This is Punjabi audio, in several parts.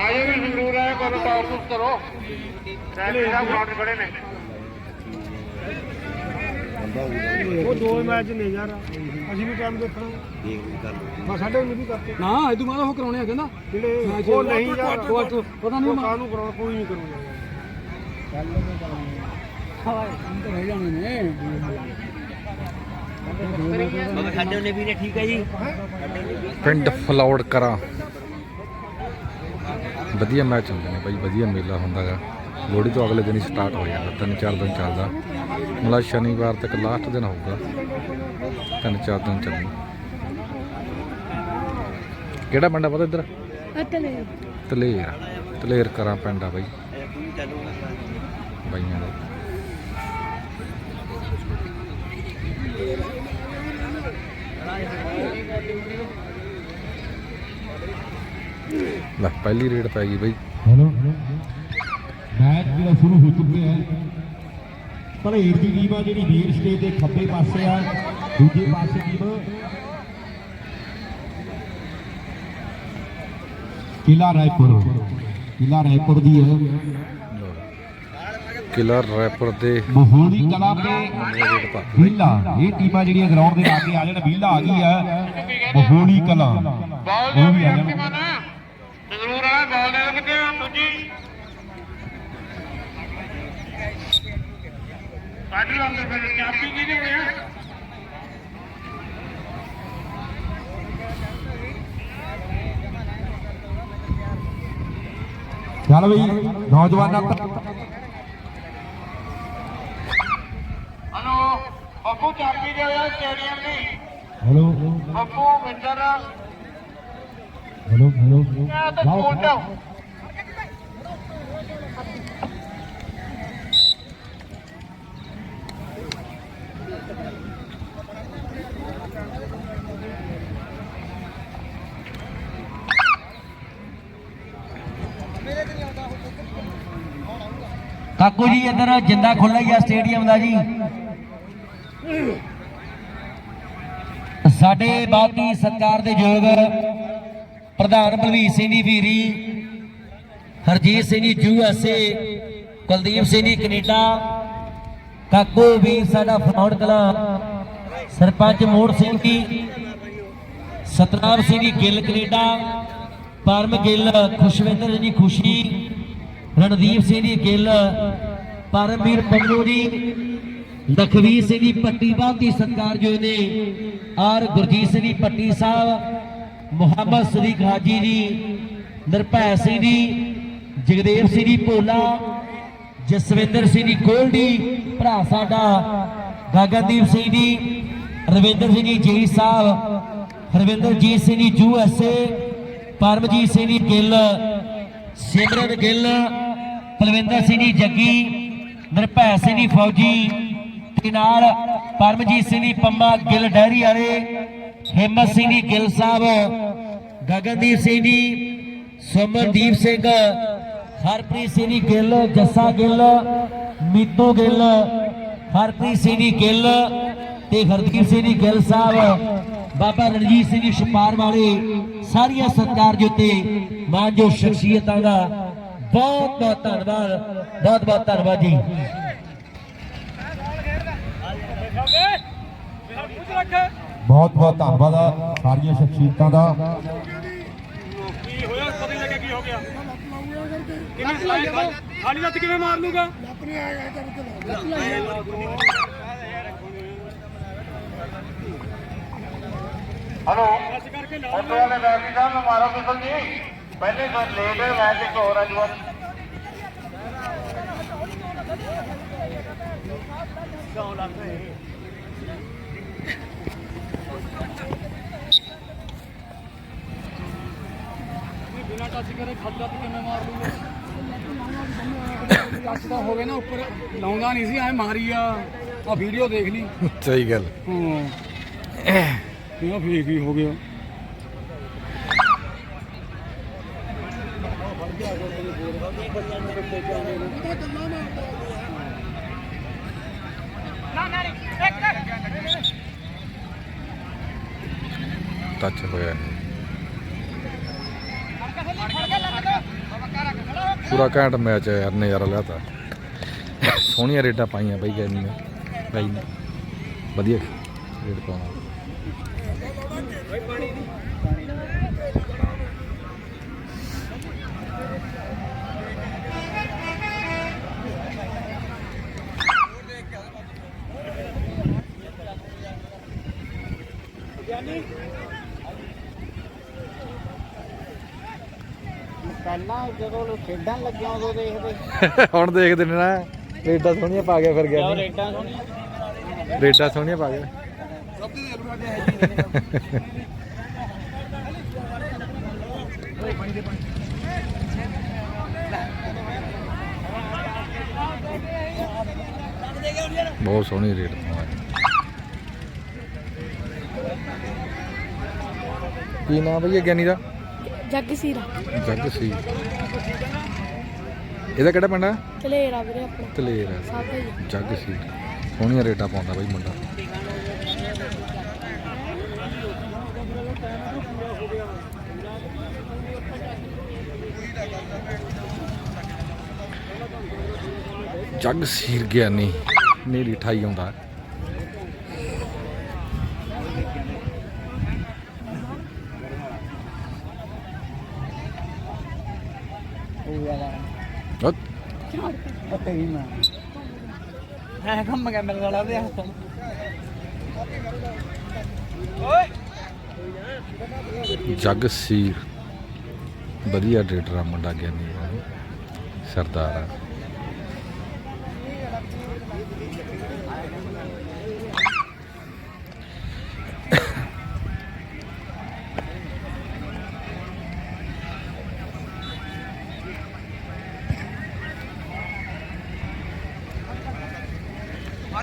ਆਜੋ ਵੀ ਸੰਗਰੂਰ ਆਏ ਕੋਲ ਟੌਪ ਟੂਪ ਕਰੋ। ਸੈਲਫੀ ਦਾ ਗਰਾਊਂਡ ਖੜੇ ਨੇ। ਉਹ ਦੋ ਮੈਚ ਨੇ ਯਾਰ ਅਸੀਂ ਵੀ ਟਾਈਮ ਦੇਖਣਾ। ਮੈਂ ਸਾਡੇ ਨੂੰ ਵੀ ਕਰਤੇ ਨਾ ਇਹ ਤੋਂ ਬਾਅਦ ਉਹ ਕਰਾਉਣੇ ਆ ਕਹਿੰਦਾ। ਜਿਹੜੇ ਉਹ ਨਹੀਂ ਯਾਰ ਕੁਆਟਰ ਪਤਾ ਨਹੀਂ ਉਹ ਕਾਹਨੂੰ ਕਰਾਉਣਾ ਕੋਈ ਨਹੀਂ ਕਰੂਗਾ ਹਾਂ ਇਹ ਤਾਂ ਰਹਿ ਜਾਣੇ ਨੇ ਸਾਡੇ ਨੇ ਵੀ ਨੇ ਠੀਕ ਹੈ ਜੀ ਪਿੰਡ ਫਲੌੜ ਕਰਾਂ। ਵਧੀਆ ਮੈਚ ਹੁੰਦੇ ਨੇ ਬਾਈ ਵਧੀਆ ਮੇਲਾ ਹੁੰਦਾਗਾ ਲੋਹੜੀ ਤੋਂ ਅਗਲੇ ਦਿਨ ਹੀ ਸਟਾਰਟ ਹੋ ਜਾਂਦਾ ਤਿੰਨ ਚਾਰ ਦਿਨ ਚੱਲਦਾ। ਮਤਲਬ ਸ਼ਨੀਵਾਰ ਤੱਕ ਲਾਸਟ ਦਿਨ ਹੋਊਗਾ। ਤਿੰਨ ਚਾਰ ਦਿਨ ਚੱਲੂ ਕਿਹੜਾ ਪਿੰਡ ਆ ਪਤਾ ਇੱਧਰ? ਤਲੇਰ। ਤਲੇਰ ਕਰਾਂ ਪਿੰਡ ਆ ਬਾਈ। ਬਾਈਆਂ ਦਾ। ਲੈ ਪਹਿਲੀ ਰੇਡ ਪੈ ਗਈ ਬਾਈ। ਹੈਲੋ। ਮੈਚ ਜਿਹੜਾ ਸ਼ੁਰੂ ਹੋ ਚੁੱਕਿਆ ਹੈ ਭਲੇਰ ਦੀ ਟੀਮ ਆ ਜਿਹੜੀ ਮੇਨ ਸਟੇਜ ਦੇ ਖੱਬੇ ਪਾਸੇ ਆ ਦੂਜੇ ਪਾਸੇ ਟੀਮ। ਕਿਲਾ ਰਾਏਪੁਰ ਕਿਲਾ ਰਾਏਪੁਰ ਦੀ ਹੈ। ਕਿਲਰ ਰੈਪਰ ਦੇ ਮਹੋਲੀ ਕਲਾ ਤੇ ਰੇਡ ਪਾ ਵੀਲਾ ਇਹ ਟੀਮਾਂ ਜਿਹੜੀਆਂ ਗਰਾਊਂਡ ਦੇ ਲਾਗੇ ਆ ਜਾਣ ਵੀਲਾ ਆ ਗਈ ਆ ਮਹੋਲੀ ਕਲਾ। ਬਾਲ ਉਹ ਵੀ ਆ ਜਾਣ। ਬਾਲ ਦੇ ਕਿਤੇ ਦੂਜੀ। ਕੱਢ ਲਓ ਅੰਦਰ ਫਿਰ ਚਾਬੀ ਕਿਹਦੇ ਕੋਲ ਆ? ਚੱਲ ਬਈ ਨੌਜਵਾਨਾਂ ਤੱਕ ਹਲੋ ਬੱਬੂ ਚਾਬੀ ਦੇ ਆ ਸਟੇਡੀਅਮ ਦੀ। Hello. Babbu Minder. Hello hello. ਮੈਂ ਕਾਕੂ ਜੀ, ਇੱਧਰ ਜਿੰਦਾ ਖੁੱਲਾ ਹੀ ਆ ਸਟੇਡੀਅਮ ਦਾ ਜੀ। ਸਾਡੇ ਬਹੁਤ ਸਰਕਾਰ ਦੇ ਯੋਗ ਪ੍ਰਧਾਨ ਬਲਵੀਰ ਸਿੰਘ ਜੀ ਵੀਰੀ, ਹਰਜੀਤ ਸਿੰਘ ਜੀ ਯੂਐਸਏ ਕੁਲਦੀਪ ਸਿੰਘ ਜੀ, ਕੈਨੇਡਾ, ਕਾਕੂ ਵੀਰ ਸਾਡਾ ਫਨੌੜ ਕਲਾ, ਸਰਪੰਚ ਮੋੜ ਸਿੰਘ ਜੀ, ਸਤਨਾਮ ਸਿੰਘ ਜੀ, ਗਿੱਲ ਕੈਨੇਡਾ, ਪਰਮ ਗਿੱਲ, ਖੁਸ਼ਵਿੰਦਰ ਜੀ, ਖੁਸ਼ੀ, ਰਣਦੀਪ ਸਿੰਘ ਜੀ, ਗਿੱਲ, ਪਰਮਵੀਰ ਪੰਨੂ ਜੀ, ਲਖਵੀਰ ਸਿੰਘ ਜੀ, ਪੱਟੀ ਬਾਤੀ ਸਤਿਕਾਰਯੋਗ ਨੇ, ਆਰ ਗੁਰਜੀਤ ਸਿੰਘ ਜੀ, ਪੱਟੀ ਸਾਹਿਬ ਮੁਹੰਮਦ ਸਦੀਕ ਹਾਜੀ ਜੀ, ਨਿਰਭੈ ਸਿੰਘ ਜੀ, ਜਗਦੇਵ ਸਿੰਘ ਜੀ ਭੋਲਾ, ਜਸਵਿੰਦਰ ਸਿੰਘ ਜੀ ਕੋਲਡੀ ਭਰਾ ਸਾਡਾ ਗਗਨਦੀਪ ਸਿੰਘ ਜੀ, ਰਵਿੰਦਰ ਸਿੰਘ ਜੀ ਜੀ Sahib, Harvinderjit Singh ji U S A, Paramjit Singh ji Gill, Simran Gill, Palwinder Singh ji Jaggi, ਨਿਰਭੈ ਸਿੰਘ ਜੀ ਫੌਜੀ, ਤੇ ਨਾਲ ਪਰਮਜੀਤ ਸਿੰਘ ਜੀ ਪੰਮਾ ਗਿੱਲ ਡੈਰੀ ਵਾਲੇ ਹਿੰਮਤ ਸਿੰਘ ਜੀ, ਗਿੱਲ ਸਾਹਿਬ, ਗਗਨਦੀਪ ਸਿੰਘ ਜੀ, ਸੁਮਨਦੀਪ ਸਿੰਘ, ਹਰਪ੍ਰੀਤ ਸਿੰਘ ਜੀ, ਗਿੱਲ, ਜੱਸਾ ਗਿੱਲ, ਮੀਤੂ ਗਿੱਲ, ਹਰਪ੍ਰੀਤ ਸਿੰਘ ਜੀ, ਗਿੱਲ ਤੇ ਹਰਦੀਪ ਸਿੰਘ ਜੀ, ਗਿੱਲ ਸਾਹਿਬ, ਬਾਬਾ ਰਣਜੀਤ ਸਿੰਘ ਜੀ, ਛਪਾਰ ਵਾਲੇ ਸਾਰੀਆਂ ਸਰਕਾਰ ਦੇ ਉੱਤੇ ਮਾਨਯੋਗ ਸ਼ਖਸੀਅਤਾਂ ਦਾ ਬਹੁਤ ਬਹੁਤ ਧੰਨਵਾਦ, ਬਹੁਤ ਬਹੁਤ ਧੰਨਵਾਦ ਜੀ। ਬਹੁਤ ਬਹੁਤ ਧੰਨਵਾਦ ਆ ਸਾਰੀਆਂ ਸ਼ਖਸੀਅਤਾਂ ਦਾ ਕੀ ਹੋਇਆ? ਪਤਾ ਨਹੀਂ ਲੱਗਿਆ ਕੀ ਹੋ ਗਿਆ? ਕਿਵੇਂ ਸਲਾਈ ਖਾਲੀ ਲੱਤ ਕਿਵੇਂ ਮਾਰ ਲੂਗਾ? ਹਲੋ ਬਸ ਕਰਕੇ ਲਾ ਫੋਟੋ ਵਾਲੇ ਵੈਸੀ ਸਾਹਿਬ ਨੂੰ ਮਾਰੋ ਬਿਸਲ ਜੀ। ਪਹਿਲੇ ਤੋਂ ਲੇਟ ਹੈ ਮੈਚ ਇੱਕ ਹੋਰ ਹੈ ਜਵਾਨ ਬਿਨਾ ਕਿਵੇਂ ਮਾਰ ਲੂਗਾ? ਟੱਚ ਤਾਂ ਹੋ ਗਿਆ ਨਾ ਉੱਪਰ ਲਾਉਂਦਾ ਨਹੀਂ ਸੀ ਐ ਮਾਰੀ ਆ। ਆ ਵੀਡੀਓ ਦੇਖ ਲਈ। ਸਹੀ ਗੱਲ। ਹਾਂ। ਇਹ ਫੇਕ ਹੀ ਹੋ ਗਿਆ? ਟੱਚ ਹੋਇਆ ਪੂਰਾ ਘੈਂਟ ਮੈਚ ਹੈ ਯਾਰ, ਨਜ਼ਾਰਾ ਲਿਆਤਾ ਸੋਹਣੀਆਂ ਰੇਟਾਂ ਪਾਈਆਂ ਬਈ ਗੈਨੀ ਨੇ। ਬਾਈ ਨੇ ਵਧੀਆ ਰੇਟ ਪਾਉਣਾ ਜਦੋਂ ਲੋਕ ਖੇਡਣ ਲੱਗਿਆ ਉਦੋਂ ਦੇਖਦੇ। ਹੁਣ ਦੇਖਦੇ ਨੇ ਨਾ ਰੇਡਾਂ ਸੋਹਣੀਆਂ ਪਾ ਗਿਆ ਫਿਰ ਗਿਆ ਰੇਡਾਂ ਸੋਹਣੀਆਂ? ਰੇਡਾਂ ਸੋਹਣੀਆਂ ਪਾ ਗਿਆ। ਬਹੁਤ ਸੋਹਣੀ ਰੇਡ ਪਾਇਆ ਕੀ ਨਾਮ ਭਈਆ ਗਿਆਨੀ ਦਾ? ਜੱਗ ਸੀਰਾ। ਜੱਗ ਸੀ ਇਹਦਾ ਕਿਹੜਾ ਪਿੰਡ ਆ? ਕਲੇਰਾ ਵੀਰੇ ਆਪਣਾ। ਤਲੇਰ ਆ। ਸਾਬਾ ਹੀ ਜੱਗ ਸੀ ਸੋਹਣੀਆਂ ਰੇਟਾਂ ਪਾਉਂਦਾ ਬਾਈ ਮੁੰਡਾ। ਜੱਗ ਸੀਰ ਗਿਆ ਨਹੀਂ ਮੇਰੀ ਠਾਈ ਆਉਂਦਾ। ਕੰਮ ਗਿਆ ਮੇਰੇ ਨਾਲ ਦੇ ਹੱਥ। ਜੱਗ ਸੀਰ। ਵਧੀਆ ਡੇਟਰਾ ਮੁੰਡਾ ਗਿਆਨੀ ਆ ਸਰਦਾਰ ਆ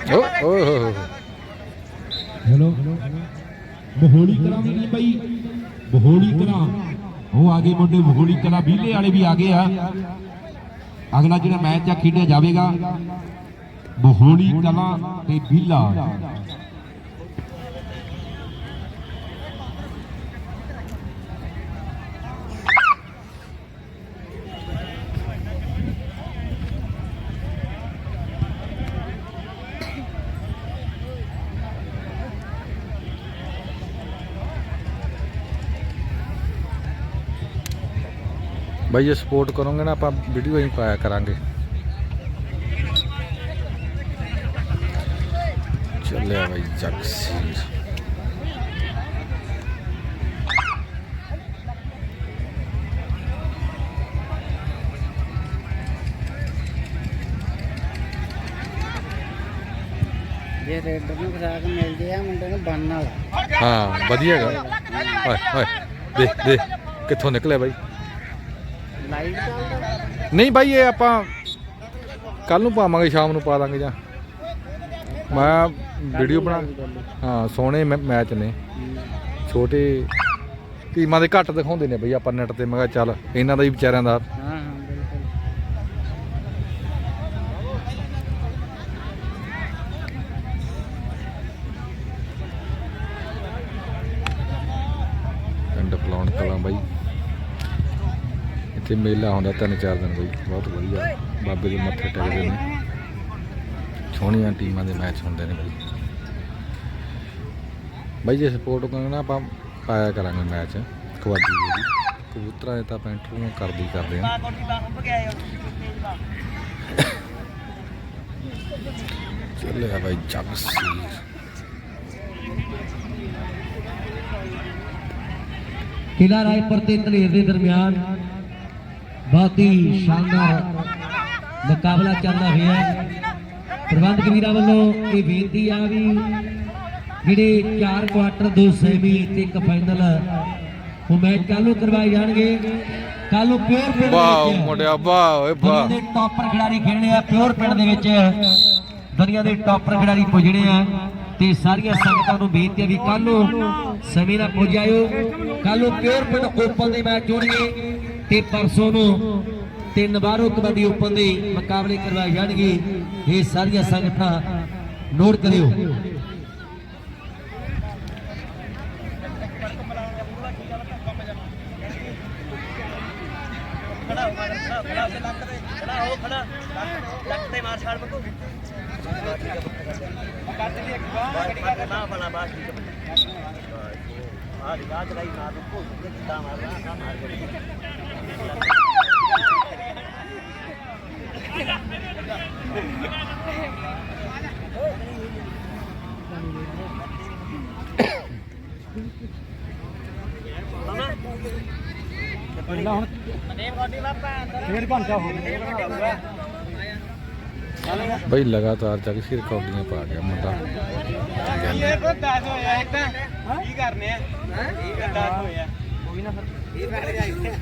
ਓ ਓ ਹੋ ਹੋ ਹੈਲੋ ਬਹੋਲੀ ਕਲਾਂ ਦੀ ਟੀਮ ਬਈ ਬਹੋਲੀ ਕਲਾਂ ਉਹ ਆ ਗਏ ਮੁੰਡੇ ਬਹੋਲੀ ਕਲਾ ਬੀਲੇ ਵਾਲੇ ਵੀ ਆ ਗਏ ਆ। ਅਗਲਾ ਜਿਹੜਾ ਮੈਚ ਆ, ਖੇਡਿਆ ਜਾਵੇਗਾ। ਬਹੋਲੀ ਕਲਾ ਤੇ ਬੀਲਾ। ਬਾਈ ਜੇ ਸਪੋਰਟ ਕਰੋਗੇ ਨਾ ਆਪਾਂ ਵੀਡੀਓ ਹੀ ਪਾਇਆ ਕਰਾਂਗੇ। ਚੱਲਿਆ ਬਾਈ ਜੱਗ ਸੀਰ ਜੇ ਰੇਡਰ ਨੂੰ ਖਰਾਕ ਮਿਲਦੀ ਆ ਮੁੰਡੇ ਨੂੰ ਬੰਨ ਵਾਲਾ। ਹਾਂ ਵਧੀਆ ਹੈਗਾ ਓਏ ਓਏ ਦੇਖ ਦੇਖ ਕਿੱਥੋਂ ਨਿਕਲਿਆ ਬਾਈ? ਲਾਈਵ ਚੱਲਦਾ ਨਹੀਂ ਬਾਈ, ਇਹ ਆਪਾਂ ਕੱਲ ਨੂੰ ਪਾਵਾਂਗੇ, ਸ਼ਾਮ ਨੂੰ ਪਾ ਦਾਂਗੇ ਜਾਂ। ਮੈਂ ਵੀਡੀਓ ਬਣਾ ਹਾਂ, ਸੋਹਣੇ ਮੈ- ਮੈਚ ਨੇ। ਛੋਟੇ ਟੀਮਾਂ ਦੇ ਘੱਟ ਦਿਖਾਉਂਦੇ ਨੇ ਬਈ, ਆਪਾਂ ਨੈਟ ਤੇ। ਮੈਂ ਕਿਹਾ ਚੱਲ, ਇਹਨਾਂ ਦਾ ਹੀ ਵਿਚਾਰਿਆਂ ਦਾ। ਹਾਂ ਹਾਂ ਬਿਲਕੁਲ ਪਿੰਡ ਫਲਾਉਣ ਕਲਾਂ ਬਾਈ ਇੱਥੇ ਮੇਲਾ ਹੁੰਦਾ ਤਿੰਨ ਚਾਰ ਦਿਨ ਬਾਈ, ਬਹੁਤ ਵਧੀਆ। ਬਾਬੇ ਦੇ ਮੱਥੇ ਟੇਕਦੇ ਨੇ। ਸੋਹਣੀਆਂ ਟੀਮਾਂ ਦੇ ਮੈਚ ਹੁੰਦੇ ਨੇ ਬਾਈ। ਬਾਈ ਜੇ ਸਪੋਰਟ ਕਰਨਾ ਨਾ, ਆਪਾਂ ਪਾਇਆ ਕਰਾਂਗੇ ਮੈਚ। ਕਬੱਡੀ ਦੇ ਕਬੂਤਰਾਂ ਦੇ ਤਾਂ ਆਪਾਂ ਇੰਟਰਵਿਊ ਕਰਦੇ ਹੀ। ਚੱਲਿਆ ਬਾਈ ਜੱਗ ਸੀਰ ਕਿਲਾ ਰਾਏਪੁਰ ਤੇ ਧਨੇਰ ਦੇ ਦਰਮਿਆਨ ਬਹੁਤ ਹੀ ਸ਼ਾਨਦਾਰ ਮੁਕਾਬਲਾ ਚੱਲਦਾ ਹੋਇਆ ਪ੍ਰਬੰਧਕ ਵੀਰਾਂ ਵੱਲੋਂ ਇਹ ਬੇਨਤੀ ਆ ਵੀ ਜਿਹੜੇ ਚਾਰ ਕੁਆਟਰ ਦੋ ਸੈਮੀ ਤੇ ਇੱਕ ਫਾਈਨਲ ਉਹ ਮੈਚ ਚਾਲੂ ਕਰਵਾਏ ਜਾਣਗੇ। ਕੱਲ ਪਿਓਰ ਪਿੰਡ ਵਿੱਚ ਮੁੰਡਿਆ ਵਾਹ ਓਏ ਵਾਹ। ਦੇ ਟੌਪਰ ਖਿਡਾਰੀ ਖੇਡਣੇ ਆ ਪਿਓਰ ਪਿੰਡ ਦੇ ਵਿੱਚ। ਦੁਨੀਆ ਦੇ ਟੌਪਰ ਖਿਡਾਰੀ ਪੁੱਜਣੇ ਆ ਤੇ ਸਾਰੀਆਂ ਸੰਗਤਾਂ ਨੂੰ ਬੇਨਤੀ ਹੈ ਵੀ ਕੱਲ ਨੂੰ ਸਮੇਂ ਨਾਲ ਪੁੱਜ ਆਇਓ। ਕੱਲ ਪਿਓਰ ਪਿੰਡ ਓਪਨ ਦੇ ਮੈਚ ਹੋਣਗੇ ਤੇ ਪਰਸੋਂ ਨੂੰ ਤੇ ਨਵਾਰੋ ਕਬੱਡੀ ਓਪਨ ਦੇ ਮੁਕਾਬਲੇ ਕਰਵਾਏ ਜਾਣਗੇ ਇਹ ਸਾਰੀਆਂ ਸੰਗਤਾਂ ਨੋਟ ਕਰਿਓ ਖੜਾ ਹੋ ਲਈ ਨਾ ਬਣਾ ਕਿੱਦਾਂ ਮਾਰਨਾ ਮਾਰ ਕੇ ਪਹਿਲਾਂ ਹੁਣ ਫੇਰ ਘੰਟਾ ਹੋ ਗਿਆ ਬਈ ਲਗਾਤਾਰ ਚੱਕ ਸੀ ਰਿਕਾਰਡਿੰਗਾਂ ਪਾ ਗਿਆ ਮੁੰਡਾ। ਇਹ ਕੋ 10 ਹੋਇਆ ਇੱਕ ਤਾਂ ਕੀ ਕਰਨੇ ਆ ਇਹ 10 ਹੋਇਆ? ਕੋਈ ਨਾ ਫਿਰ। ਇਹ ਫੜ ਜਾਈ ਰੇ-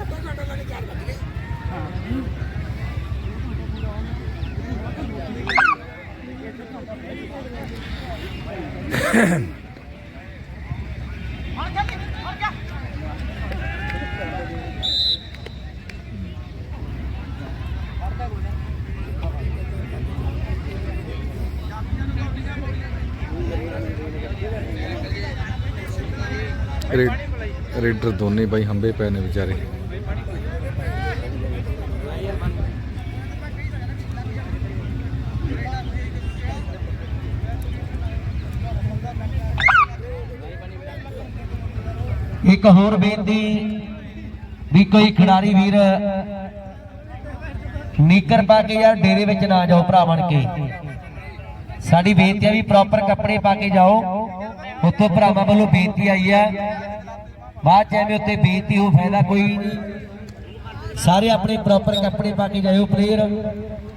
ਰੇਡਰ ਦੋਨੇ ਬਾਈ ਹੰਬੇ ਪਏ ਨੇ ਵਿਚਾਰੇ। ਇੱਕ ਹੋਰ ਬੇਨਤੀ ਵੀ ਕੋਈ ਖਿਡਾਰੀ ਵੀਰ ਨੀਕਰ ਪਾ ਕੇ ਯਾਰ ਡੇਰੇ ਵਿੱਚ ਨਾ ਜਾਓ ਭਰਾ ਬਣ ਕੇ। ਸਾਡੀ ਬੇਨਤੀ ਆ ਵੀ ਪ੍ਰੋਪਰ ਕੱਪੜੇ ਪਾ ਕੇ ਜਾਓ। ਉੱਥੋਂ ਭਰਾਵਾਂ ਵੱਲੋਂ ਬੇਨਤੀ ਆਈ ਹੈ ਬਾਅਦ ਚ ਐਵੇਂ ਉੱਤੇ ਬੇਨਤੀ ਹੋ ਫਾਇਦਾ ਕੋਈ ਨਹੀਂ। ਸਾਰੇ ਆਪਣੇ ਪ੍ਰੋਪਰ ਕੱਪੜੇ ਪਾ ਕੇ ਜਾਇਓ ਪਲੇਅਰ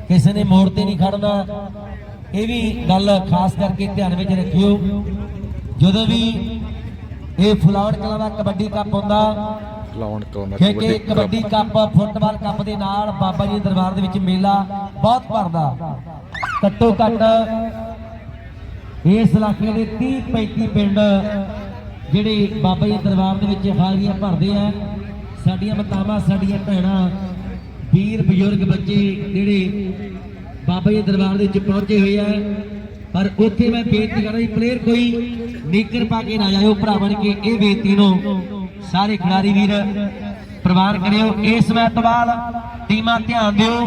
ਕਿਸੇ ਨੇ ਮੋੜ ਤੇ ਨਹੀਂ ਖੜਨਾ। ਇਹ ਵੀ ਗੱਲ ਖਾਸ ਕਰਕੇ ਧਿਆਨ ਵਿੱਚ ਰੱਖਿਓ। ਜਦੋਂ ਵੀ ਇਹ ਫੁਲਾਵਰ ਕਲਾਂ ਦਾ ਕਬੱਡੀ ਕੱਪ ਹੁੰਦਾ। ਲਾਉਣ ਕਰਾਉਂਦਾ ਕਿਉਂਕਿ ਕਬੱਡੀ ਕੱਪ। ਫੁੱਟਬਾਲ ਕੱਪ ਦੇ ਨਾਲ ਬਾਬਾ ਜੀ ਦੇ ਦਰਬਾਰ ਦੇ ਵਿੱਚ ਮੇਲਾ ਬਹੁਤ ਭਰਦਾ। ਘੱਟੋ ਘੱਟ ਇਸ ਇਲਾਕੇ ਦੇ 30 35 ਪਿੰਡ ਜਿਹੜੇ ਬਾਬਾ ਜੀ ਦੇ ਦਰਬਾਰ ਦੇ ਵਿੱਚ ਹਾਜ਼ਰੀਆਂ ਭਰਦੇ ਆ। ਸਾਡੀਆਂ ਮਾਤਾਵਾਂ ਸਾਡੀਆਂ ਭੈਣਾਂ ਵੀਰ ਬਜ਼ੁਰਗ ਬੱਚੇ ਜਿਹੜੇ ਬਾਬਾ ਜੀ ਦੇ ਦਰਬਾਰ ਦੇ ਵਿੱਚ ਪਹੁੰਚੇ ਹੋਏ ਆ। ਪਰ ਉੱਥੇ ਮੈਂ ਬੇਨਤੀ ਕਰਦਾ ਜੀ ਪਲੇਅਰ ਕੋਈ ਨੀਕਰ ਪਾ ਕੇ ਨਾ ਜਾਇਓ ਭਰਾ ਬਣ ਕੇ ਇਹ ਬੇਨਤੀ ਨੂੰ। ਸਾਰੇ ਖਿਡਾਰੀ ਵੀਰ ਪ੍ਰਵਾਨ ਕਰਿਓ, ਇਸ ਮੈਚ ਬਾਅਦ ਟੀਮਾਂ ਧਿਆਨ ਦਿਓ,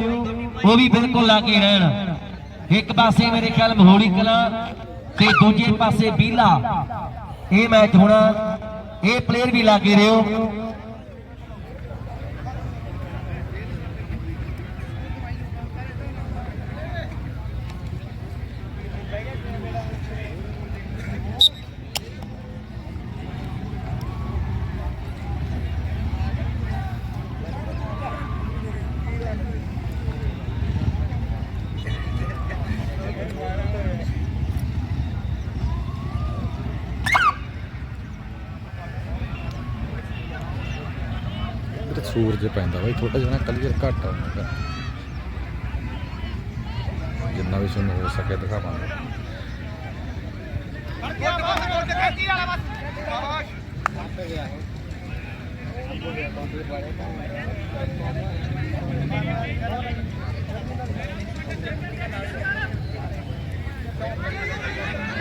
ਉਹ ਵੀ ਬਿਲਕੁਲ ਲਾਗੇ ਰਹਿਣ। ਇੱਕ ਪਾਸੇ ਮੇਰੇ ਖਿਆਲ ਮਹੋਲੀ ਕਲਾਂ ਤੇ ਦੂਜੇ ਪਾਸੇ ਬੀਲਾ। ਇਹ ਮੈਚ ਹੋਣਾ, ਇਹ ਪਲੇਅਰ ਵੀ ਲਾਗੇ ਕੇ ਰਿਓ ਤੇ ਸੂਰਜ ਪੈਂਦਾ ਬਾਈ ਥੋੜਾ ਜਿਹਾ ਕਲੀਅਰ ਘੱਟ ਆ ਉਹਨਾਂ ਦਾ। ਜਿੰਨਾ ਵੀ ਸਾਨੂੰ ਹੋ ਸਕੇ ਦਿਖਾਵਾਂਗੇ।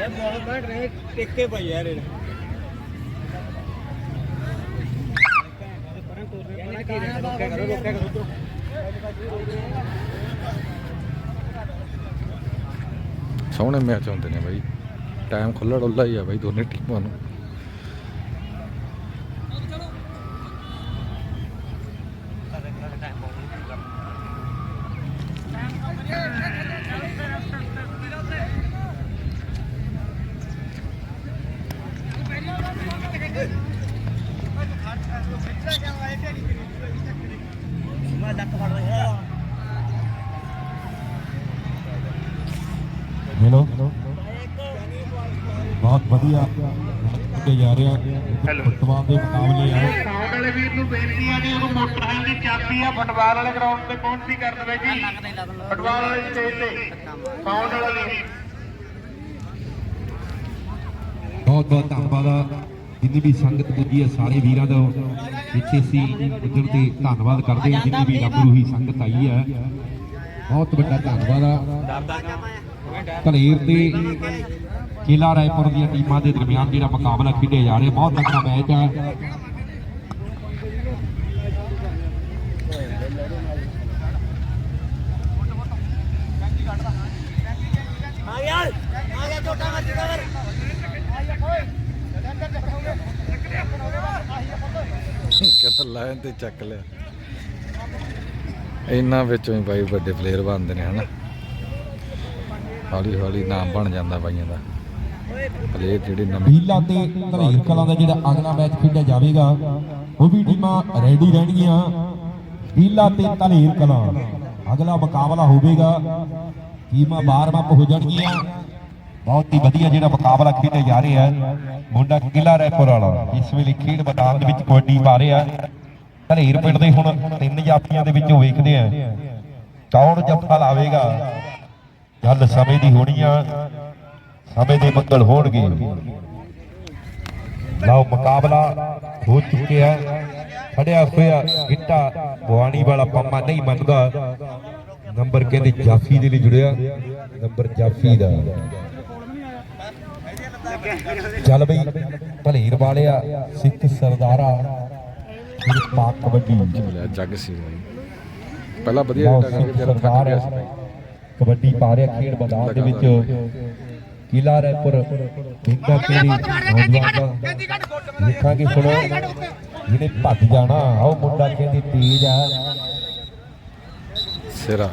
ਇਹ ਬਹੁਤ ਬੈਠ ਰਹੇ ਟਿੱਕੇ ਪਈ ਯਾਰ ਇਹ ਸੋਹਣੇ ਮੈਚ ਹੁੰਦੇ ਨੇ ਬਾਈ। ਟਾਈਮ ਖੁੱਲ੍ਹਾ ਡੁੱਲਾ ਹੀ ਆ ਬਾਈ ਦੋਨੇ ਟੀਮਾਂ ਨੂੰ ਮੈਂ ਲੱਕ ਫੜ ਰਿਹਾ ਹੈਲੋ ਬਹੁਤ ਵਧੀਆ ਅੱਗੇ ਜਾ ਰਿਹਾ। ਫੁੱਟਬਾਲ ਦੇ ਮੁਕਾਬਲੇ ਆ ਸਾਊਂਡ ਵਾਲੇ ਵੀਰ ਨੂੰ ਬੇਨਤੀ ਆ ਜੀ ਉਹਨੂੰ ਮੋਟਰਸਾਈਕਲ ਦੀ ਚਾਬੀ ਆ ਫੁੱਟਬਾਲ ਵਾਲੇ ਗਰਾਊਂਡ ਤੇ ਪਹੁੰਚਦੀ ਕਰ ਦਵੇ ਜੀ। ਫੁੱਟਬਾਲ ਵਾਲੀ ਸਟੇਜ ਤੇ। ਸਾਊਂਡ ਵਾਲਾ ਵੀਰ। ਬਹੁਤ ਬਹੁਤ ਧੰਨਵਾਦ ਆ। ਜਿੰਨੀ ਵੀ ਸੰਗਤ ਪੁੱਜੀ ਹੈ ਸਾਰੇ ਵੀਰਾਂ ਦਾ ਪਿੱਛੇ ਸੀ ਪੁੱਜਣ ਤੇ ਧੰਨਵਾਦ ਕਰਦੇ ਹਾਂ। ਜਿੰਨੀ ਵੀ ਰੱਬ ਰੂਹੀ ਸੰਗਤ ਆਈ ਹੈ ਬਹੁਤ ਵੱਡਾ ਧੰਨਵਾਦ ਆ। ਕਲੇਰ ਤੇ ਕਿਲਾ ਰਾਏਪੁਰ ਦੀਆਂ ਟੀਮਾਂ ਦੇ ਦਰਮਿਆਨ ਜਿਹੜਾ ਮੁਕਾਬਲਾ ਖੇਡਿਆ ਜਾ ਰਿਹਾ, ਬਹੁਤ ਤਕੜਾ ਮੈਚ ਹੈ। ਆ ਗਿਆ ਤੇ ਚੱਕ ਲਿਆ। ਇਹਨਾਂ ਵਿੱਚੋਂ ਹੀ ਬਾਈ ਵੱਡੇ ਪਲੇਅਰ ਬਣਦੇ ਨੇ, ਹਨਾ? ਹੌਲੀ ਹੌਲੀ ਨਾਮ ਬਣ ਜਾਂਦਾ ਬਾਈਆਂ ਦਾ। ਪਲੇਅਰ ਜਿਹੜੇ ਨਵੇਂ ਬੀਲਾ ਤੇ ਧਲੇਰ ਕਲਾਂ ਦਾ ਜਿਹੜਾ ਅਗਲਾ ਮੈਚ ਖੇਡਿਆ ਜਾਵੇਗਾ, ਉਹ ਵੀ ਟੀਮਾਂ ਰੈਡੀ ਰਹਿਣਗੀਆਂ। ਬੀਲਾ ਤੇ ਧਲੇਰ ਕਲਾਂ। ਅਗਲਾ ਮੁਕਾਬਲਾ ਹੋਵੇਗਾ। ਟੀਮਾਂ ਬਾਰ-ਬਾਰ ਹੋ ਜਾਣਗੀਆਂ। ਬਹੁਤ ਹੀ ਵਧੀਆ ਜਿਹੜਾ ਮੁਕਾਬਲਾ ਖੇਡਿਆ ਜਾ ਰਿਹਾ ਹੈ। ਮੁੰਡਾ ਕਿਲਾ ਰੈਪਰ ਵਾਲਾ। ਇਸ ਵੇਲੇ ਖੇਡ ਮੈਦਾਨ ਦੇ ਵਿੱਚ ਕਬੱਡੀ ਪਾ ਰਿਹਾ ਧਲੇਰ ਪਿੰਡ ਦੇ ਹੁਣ ਤਿੰਨ ਜਾਫੀਆਂ ਦੇ ਵਿੱਚੋਂ ਵੇਖਦੇ ਆ ਕੌਣ ਜੱਫਾ ਲਾਵੇਗਾ? ਗੱਲ ਸਮੇਂ ਦੀ ਹੋਣੀ ਆ। ਸਮੇਂ ਦੇ ਮੰਗਲ ਹੋਣਗੇ। ਲਓ ਮੁਕਾਬਲਾ ਹੋ ਚੁੱਕਿਆ ਖੜਿਆ ਹੋਇਆ ਗਿੱਟਾ ਬਵਾਨੀ ਵਾਲਾ ਪੰਮਾ ਨਹੀਂ ਮੰਨਦਾ। ਨੰਬਰ ਕਹਿੰਦੇ ਜਾਫੀ ਦੇ ਲਈ ਜੁੜਿਆ। ਨੰਬਰ ਜਾਫੀ ਦਾ। ਚੱਲ ਬਈ ਭਲੇਰ ਵਾਲਿਆ ਸਿੱਖ ਸਰਦਾਰਾ ਪਾਕ ਕਬੱਡੀ। ਮਿਲਿਆ ਜੱਗ ਸੀ ਪਹਿਲਾਂ ਵਧੀਆ ਜਿਹੜਾ ਕਰਕੇ ਜਰਾ ਥੱਕ ਗਿਆ ਸੀ ਕਬੱਡੀ ਪਾ ਰਿਹਾ ਖੇਡ ਮੈਦਾਨ ਦੇ ਵਿੱਚ। ਕਿਲਾ ਰੈਪਰ ਪਿੰਡਾ ਤੇਰੀ ਨੌਜਵਾਨ ਦਾ। ਦੇਖਾਂਗੇ ਹੁਣ ਜਿਹਨੇ ਭੱਜ ਜਾਣਾ ਆਹ ਮੁੰਡਾ ਕਹਿੰਦੀ ਤੇਜ਼ ਆ। ਸਿਰਾ।